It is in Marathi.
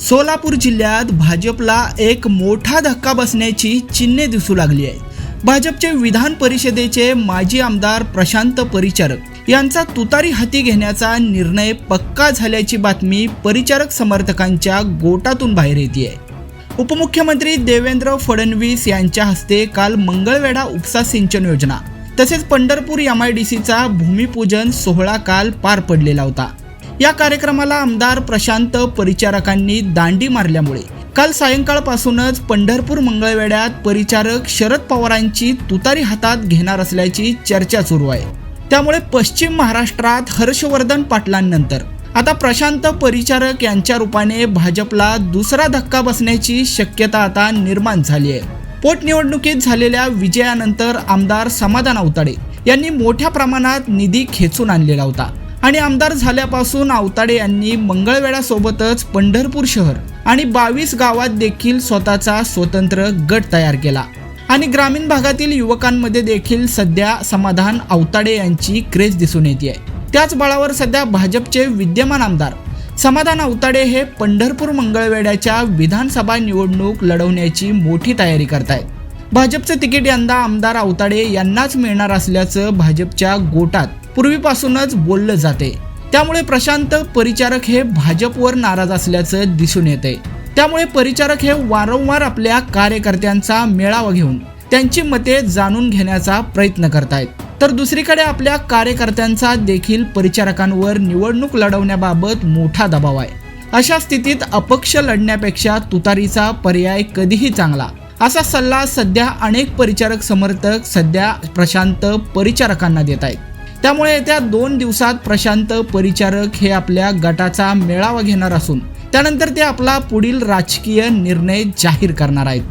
सोलापूर जिल्ह्यात भाजपला एक मोठा धक्का बसण्याची चिन्हे दिसू लागली आहेत. भाजपचे विधान परिषदेचे माजी आमदार प्रशांत परिचारक यांचा तुतारी हाती घेण्याचा निर्णय पक्का झाल्याची बातमी परिचारक समर्थकांच्या गोटातून बाहेर येते उपमुख्यमंत्री देवेंद्र फडणवीस यांच्या हस्ते काल मंगळवेढा उपसा सिंचन योजना तसेच पंढरपूर एम आय डी सीचा भूमिपूजन सोहळा काल पार पडलेला होता. या कार्यक्रमाला आमदार प्रशांत परिचारकांनी दांडी मारल्यामुळे. काल सायंकाळपासूनच पंढरपूर मंगळवेढ्यात परिचारक शरद पवारांची तुतारी हातात घेणार असल्याची चर्चा सुरू आहे. त्यामुळे पश्चिम महाराष्ट्रात हर्षवर्धन पाटलांनंतर. आता प्रशांत परिचारक यांच्या रूपाने भाजपला दुसरा धक्का बसण्याची शक्यता आता निर्माण झाली आहे. पोटनिवडणुकीत झालेल्या विजयानंतर आमदार समाधान अवताडे यांनी मोठ्या प्रमाणात निधी खेचून आणलेला होता. आणि आमदार झाल्यापासून अवताडे यांनी मंगळवेढ्यासोबतच पंढरपूर शहर आणि बावीस गावात देखील स्वतःचा स्वतंत्र गट तयार केला. आणि ग्रामीण भागातील युवकांमध्ये देखील सध्या समाधान अवताडे यांची क्रेज दिसून येते त्याच बळावर सध्या भाजपचे विद्यमान आमदार समाधान अवताडे हे पंढरपूर मंगळवेड्याच्या विधानसभा निवडणूक लढवण्याची मोठी तयारी करतायत. भाजपचं तिकीट यंदा आमदार अवताडे यांनाच मिळणार असल्याचं भाजपच्या गोटात पूर्वीपासूनच बोललं जाते. त्यामुळे प्रशांत परिचारक हे भाजपवर नाराज असल्याचं दिसून येते. त्यामुळे परिचारक हे वारंवार आपल्या कार्यकर्त्यांचा मेळावा घेऊन त्यांची मते जाणून घेण्याचा प्रयत्न करतायत. तर दुसरीकडे आपल्या कार्यकर्त्यांचा देखील परिचारकांवर निवडणूक लढवण्याबाबत मोठा दबाव आहे. अशा स्थितीत अपक्ष लढण्यापेक्षा तुतारीचा पर्याय कधीही चांगला. असा सल्ला सध्या अनेक परिचारक समर्थक सध्या प्रशांत परिचारकांना देत आहेत. त्यामुळे येत्या दोन दिवसात प्रशांत परिचारक हे आपल्या गटाचा मेळावा घेणार असून त्यानंतर ते आपला पुढील राजकीय निर्णय जाहीर करणार आहेत.